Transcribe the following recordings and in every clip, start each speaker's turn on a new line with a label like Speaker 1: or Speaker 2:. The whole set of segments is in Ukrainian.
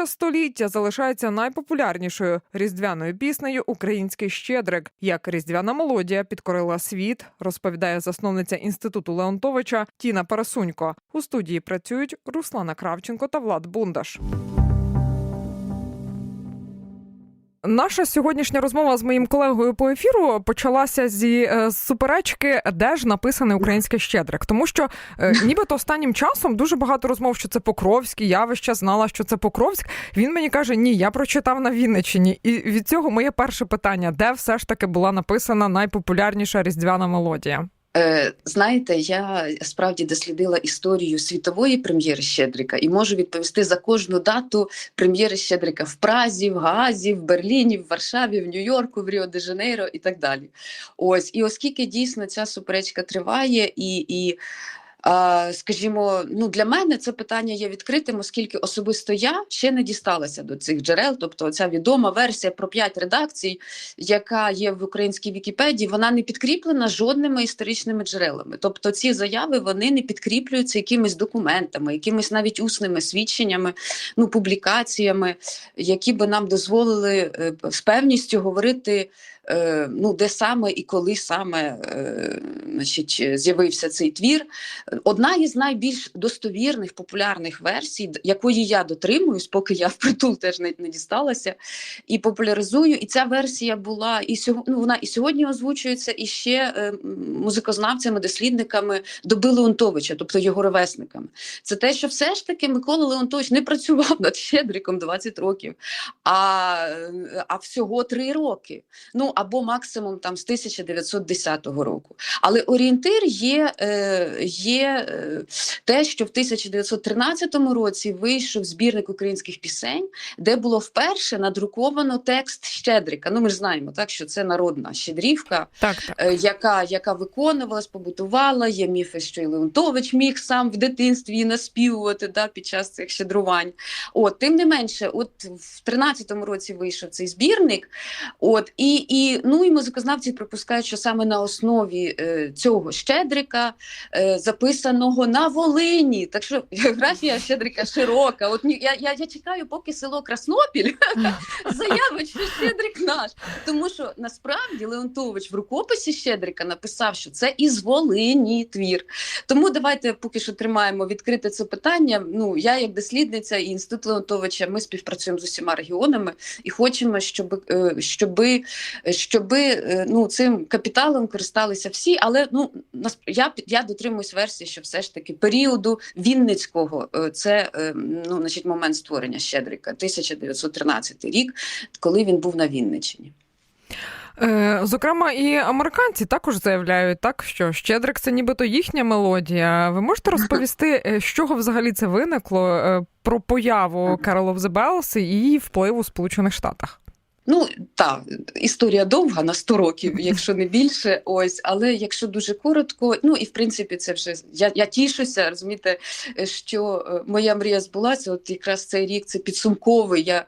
Speaker 1: Уже століття залишається найпопулярнішою різдвяною піснею Український щедрик. Як різдвяна мелодія підкорила світ, розповідає засновниця інституту Леонтовича Тіна Парасунько. У студії працюють Руслана Кравченко та Влад Бундаш. Наша сьогоднішня розмова з моїм колегою по ефіру почалася зі е, суперечки, де ж написаний український щедрик, тому що е, нібито останнім часом дуже багато розмов, що це Покровський. Я весь час знала, що це Покровськ. Він мені каже: Ні, я прочитав на Вінниччині. І від цього моє перше питання: де все ж таки була написана найпопулярніша різдвяна мелодія?
Speaker 2: Е, Знаєте, я справді дослідила історію світової прем'єри Щедрика і можу відповісти за кожну дату прем'єри Щедрика в Празі, в Гаазі, в Берліні, в Варшаві, в Нью-Йорку, в Ріо-де-Жанейро і так далі. Ось і оскільки дійсно ця суперечка триває, і, і скажімо, ну для мене це питання є відкритим, оскільки особисто я ще не дісталася до цих джерел. Тобто, ця відома версія про п'ять редакцій, яка є в українській Вікіпедії, вона не підкріплена жодними історичними джерелами. Тобто, ці заяви вони не підкріплюються якимись документами, якимись навіть усними свідченнями, ну публікаціями, які би нам дозволили е, з певністю говорити. Е, Ну, де саме і коли саме е, значить, з'явився цей твір. Одна із найбільш достовірних популярних версій, якої я дотримуюсь, поки я впритул теж не, не дісталася, і популяризую. І ця версія була і сьогодні, ну, вона і сьогодні озвучується і ще е, музикознавцями, дослідниками доби Леонтовича, тобто його ровесниками. Це те, що все ж таки Микола Леонтович не працював над Щедриком 20 років, а, а всього 3 роки. Ну або максимум там з 1910 року. Але орієнтир є, е, є е, те, що в 1913 році вийшов збірник українських пісень, де було вперше надруковано текст Щедрика. Ну ми ж знаємо, так що це народна щедрівка,
Speaker 1: Так, так.
Speaker 2: е, яка, яка виконувалась, побутувала. Є міфи, що і Леонтович міг сам в дитинстві її наспівувати да, під час цих щедрувань. От, тим не менше, от в 13-му році вийшов цей збірник. От, і, і, ну, і музикознавці припускають, що саме на основі е, цього Щедрика, е, записаного на Волині. Так що географія Щедрика широка. От я, я, я чекаю, поки село Краснопіль заявить, що Щедрик наш. Тому що насправді Леонтович в рукописі Щедрика написав, що це із Волині твір. Тому давайте поки що тримаємо відкрите це питання. Ну я, як дослідниця і інститут Леонтовича, ми співпрацюємо з усіма регіонами і хочемо, щоб, е, щоби е, ну, цим капіталом користалися всі. Але ну я я дотримуюсь версії, що все ж таки періоду Вінницького е, це е, ну, значить, момент створення Щедрика, 1913 рік, коли він був на Вінниччині.
Speaker 1: Зокрема, і американці також заявляють так, що щедрик це нібито їхня мелодія. Ви можете розповісти, з чого взагалі це виникло про появу Carol of the Bells і її впливу у Сполучених Штатах?
Speaker 2: Ну так, історія довга на 100 років, якщо не більше. Ось, але якщо дуже коротко, ну і в принципі, це вже я, я тішуся, розумієте, що е, моя мрія збулася. От якраз цей рік це підсумковий. Я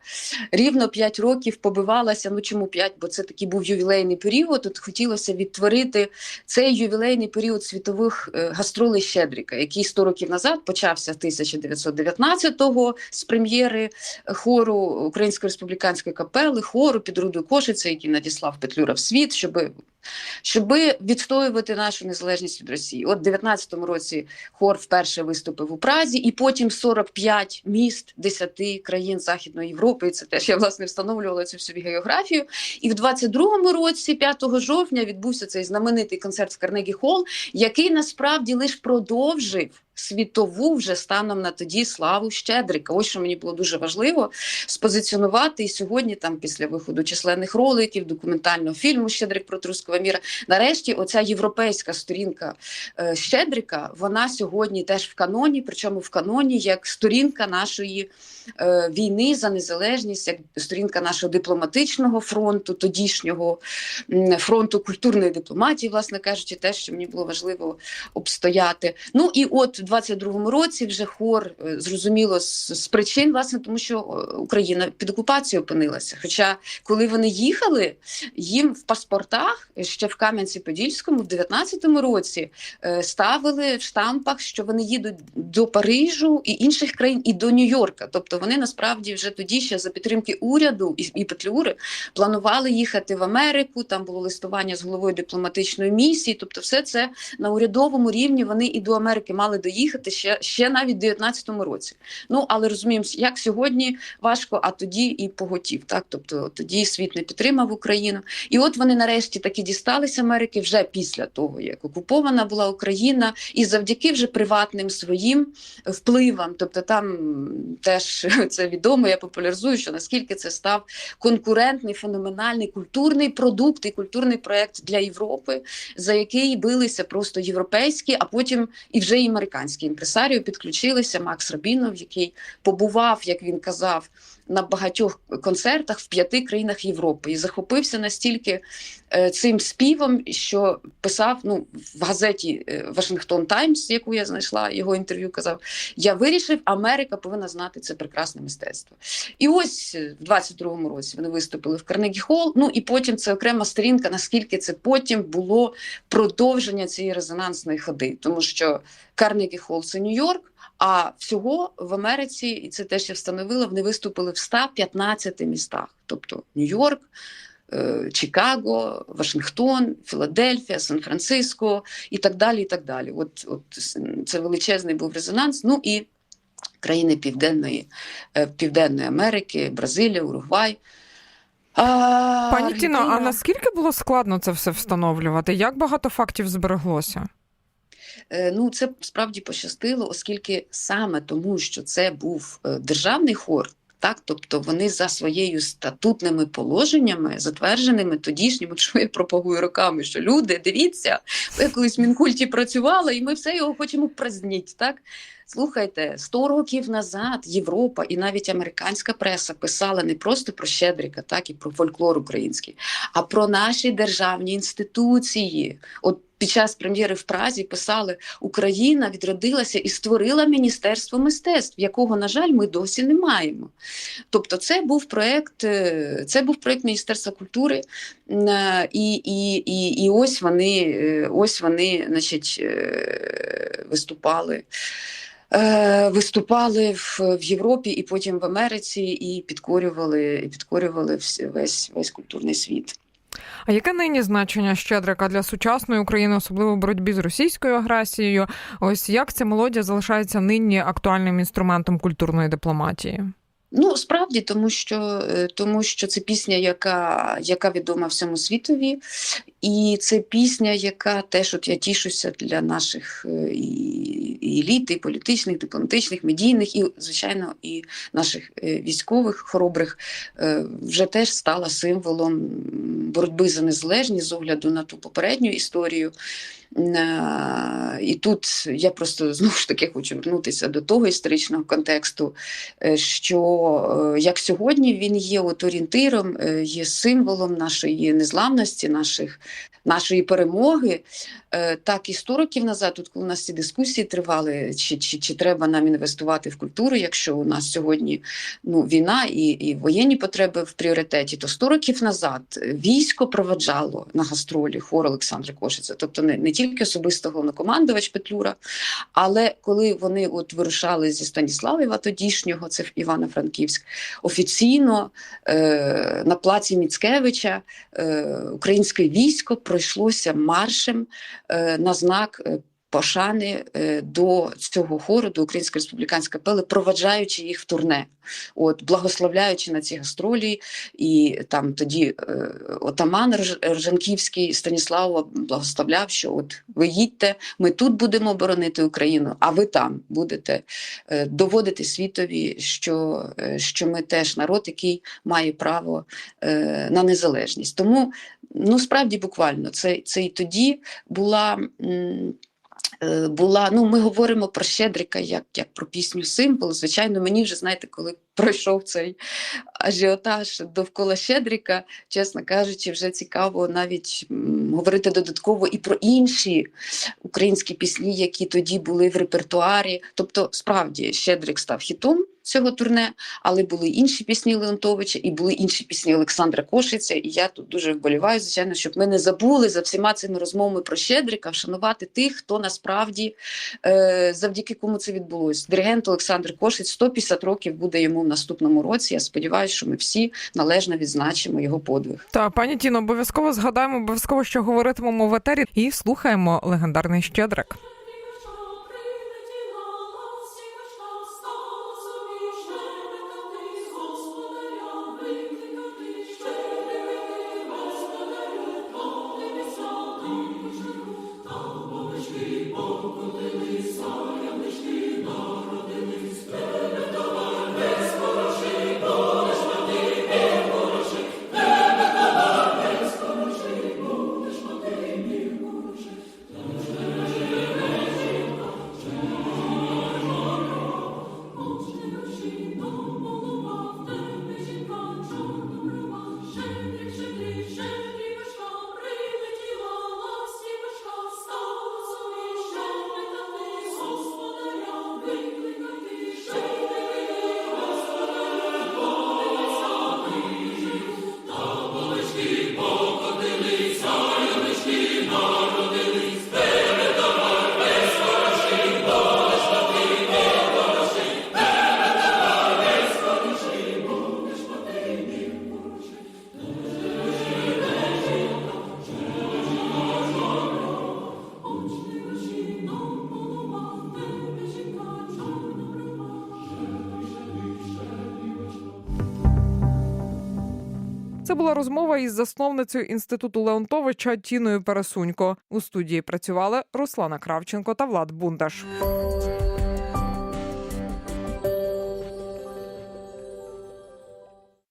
Speaker 2: рівно 5 років побивалася. Ну чому 5? Бо це такий був ювілейний період. От хотілося відтворити цей ювілейний період світових е, гастролей Щедрика, який 100 років назад почався 1919-го з прем'єри хору Української республіканської капели, хору під Рудою Кошиця, який надіслав Петлюра в світ, щоб, щоб відстоювати нашу незалежність від Росії. От в 19-му році хор вперше виступив у Празі, і потім 45 міст 10 країн Західної Європи. І це теж я власне встановлювала цю всю географію. І в 22-му році, 5 жовтня, відбувся цей знаменитий концерт в Карнегі Холл, який насправді лише продовжив. Світову вже станом на тоді славу Щедрика. Ось що мені було дуже важливо спозиціонувати. І сьогодні, там, після виходу численних роликів, документального фільму Щедрик про Трускова міра. Нарешті, оця європейська сторінка е, Щедрика, вона сьогодні теж в каноні, причому в каноні як сторінка нашої е, війни за незалежність, як сторінка нашого дипломатичного фронту, тодішнього фронту культурної дипломатії, власне кажучи, те, що мені було важливо обстояти. Ну і от в 22-му році вже хор е, зрозуміло з, з причин, власне, тому що е, Україна під окупацією опинилася. Хоча коли вони їхали, їм в паспортах ще в Кам'янці-Подільському в 19-му році е, ставили в штампах, що вони їдуть до Парижу і інших країн, і до Нью-Йорка. Тобто вони насправді вже тоді ще за підтримки уряду і, і Петлюри планували їхати в Америку. Там було листування з головою дипломатичної місії. Тобто, все це на урядовому рівні вони і до Америки мали доїхати ще, ще навіть в 19-му році. Ну але розуміємо, як сьогодні важко, а тоді і поготів. Так, тобто тоді світ не підтримав Україну. І от вони нарешті таки дістались Америки вже після того, як окупована була Україна, і завдяки вже приватним своїм впливам. Тобто, там теж це відомо. Я популяризую, що наскільки це став конкурентний, феноменальний культурний продукт і культурний проект для Європи, за який билися просто європейські, а потім і вже і американські імпресарії підключилися. Макс Рабінов, який побував, як він казав, на багатьох концертах в п'яти країнах Європи і захопився настільки е, цим співом, що писав ну в газеті е, Вашингтон Таймс, яку я знайшла його інтерв'ю. Казав: Я вирішив, Америка повинна знати це прекрасне мистецтво. І ось е, в 22-му році вони виступили в Карнегі Холл. Ну і потім це окрема сторінка, наскільки це потім було продовження цієї резонансної ходи, тому що Карнегі Холл – це Нью-Йорк. А всього в Америці, і це теж я встановила, вони виступили в 115 містах, тобто Нью-Йорк, е, Чикаго, Вашингтон, Філадельфія, Сан-Франциско і так далі. і так далі. От, от це величезний був резонанс. Ну і країни Південної, е, Південної Америки, Бразилія, Уругвай. А,
Speaker 1: Пані Тіно, а наскільки було складно це все встановлювати? Як багато фактів збереглося?
Speaker 2: Е, Ну, це справді пощастило, оскільки саме тому, що це був е, державний хор. Так, тобто вони за своєю статутними положеннями, затвердженими тодішніми, що я пропагую роками, що люди, дивіться, ви колись в Мінкульті працювали, і ми все його хочемо праздніть. Так? Слухайте, 100 років назад Європа і навіть американська преса писала не просто про Щедрика, так і про фольклор український, а про наші державні інституції. От під час прем'єри в Празі писали Україна відродилася і створила Міністерство мистецтв, якого, на жаль, ми досі не маємо. Тобто, це був проект, е, це був проект Міністерства культури, е, і, і, і, і ось вони, е, ось вони, значить, виступали. Виступали в, в Європі і потім в Америці, і підкорювали, і підкорювали весь, весь культурний світ.
Speaker 1: А яке нині значення Щедрика для сучасної України, особливо в боротьбі з російською агресією? Ось як ця мелодія залишається нині актуальним інструментом культурної дипломатії?
Speaker 2: Ну, справді, тому що, е, тому що це пісня, яка, яка відома всьому світові, і це пісня, яка теж от я тішуся для наших е, і, еліт, і політичних, дипломатичних, медійних, і, звичайно, і наших е, військових хоробрих вже теж стала символом боротьби за незалежність з огляду на ту попередню історію. Е, І тут я просто знову ж таки хочу вернутися до того історичного контексту, е, що е, як сьогодні він є от орієнтиром, є символом нашої незламності, наших, нашої перемоги. Так і 100 років назад, тут коли у нас ці дискусії тривали, чи, чи, чи треба нам інвестувати в культуру, якщо у нас сьогодні ну, війна і, і воєнні потреби в пріоритеті, то 100 років назад військо проведжало на гастролі хор Олександра Кошиця, тобто не, не тільки особисто головнокомандувач Петлюра, але коли вони от вирушали зі Станіславіва тодішнього, це в Івано-Франківськ, офіційно е, на плаці Міцкевича е, українське військо пройшлося маршем е, на знак. Пошани е, до цього хору, до Української республіканської капели, проваджаючи їх в турне, от благословляючи на ці гастролі, і там тоді е, отаман Рж- Ржанківський Станіслав благословляв, що от ви їдьте, ми тут будемо оборонити Україну, а ви там будете е, доводити світові, що, що ми теж народ, який має право на незалежність. Тому ну справді буквально це, це і тоді була. Була, ну ми говоримо про Щедрика як, як про пісню символ. Звичайно, мені вже знаєте, коли пройшов цей ажіотаж довкола Щедрика, чесно кажучи, вже цікаво навіть говорити додатково і про інші українські пісні, які тоді були в репертуарі. Тобто, справді, Щедрик став хітом. Цього турне, але були інші пісні Леонтовича і були інші пісні Олександра Кошиця. І я тут дуже вболіваю, звичайно, щоб ми не забули за всіма цими розмовами про Щедрика вшанувати тих, хто насправді е, завдяки кому це відбулось. Диригент Олександр Кошиць 150 років буде йому в наступному році. Я сподіваюся, що ми всі належно відзначимо його подвиг.
Speaker 1: Та пані Тіно, обов'язково згадаємо, обов'язково що говоритимемо в етері і слухаємо легендарний щедрик. Oh, Це була розмова із засновницею інституту Леонтовича Тіною Пересунько. У студії працювали Руслана Кравченко та Влад Бундаш.